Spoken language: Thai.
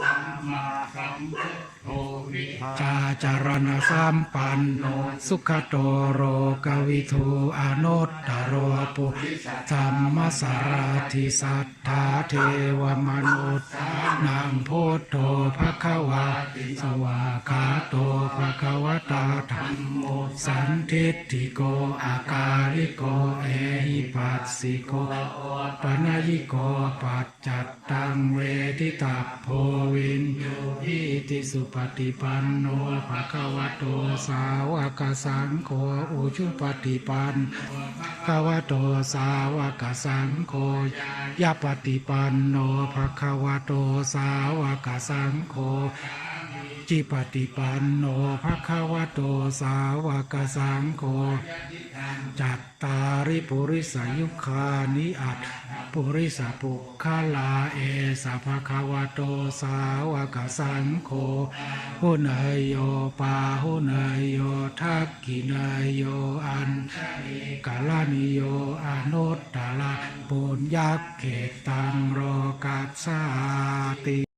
สัมมาสัมพุทโธวิหาจาจารณสัมปันโนสุขโตโรกวิทูอนุตตโรปุธรรมสารทิสัทธาเทวมนุษย์นางพุทโธ สวากาโตภะคะวะตาธรรมโมสันทิฏฐิโกอาการิโกเอหิปัสสิโกปนยิโกปัจจัตตังเวทิตาโพวินโยหิติสุปฏิปันโนภะคะวะโตสาวกสังโฆอุชุปฏิปันภะคะวะโตสาวกสังโฆยะปฏิปันโนภะคะวะโตสาวกสังโฆ จิปฏิปันโนภะคะวะโตสาวกสังโฆจัตตาริปุริสยุคานิอัตปุริสปุคลาเอสะภะคะวะโตสาวกสังโฆหุเนยโยปาหุเนยโยทักกิเนยโยอันกาลานิโยอนุตตะละปุญญเขตังโรกัสสาติ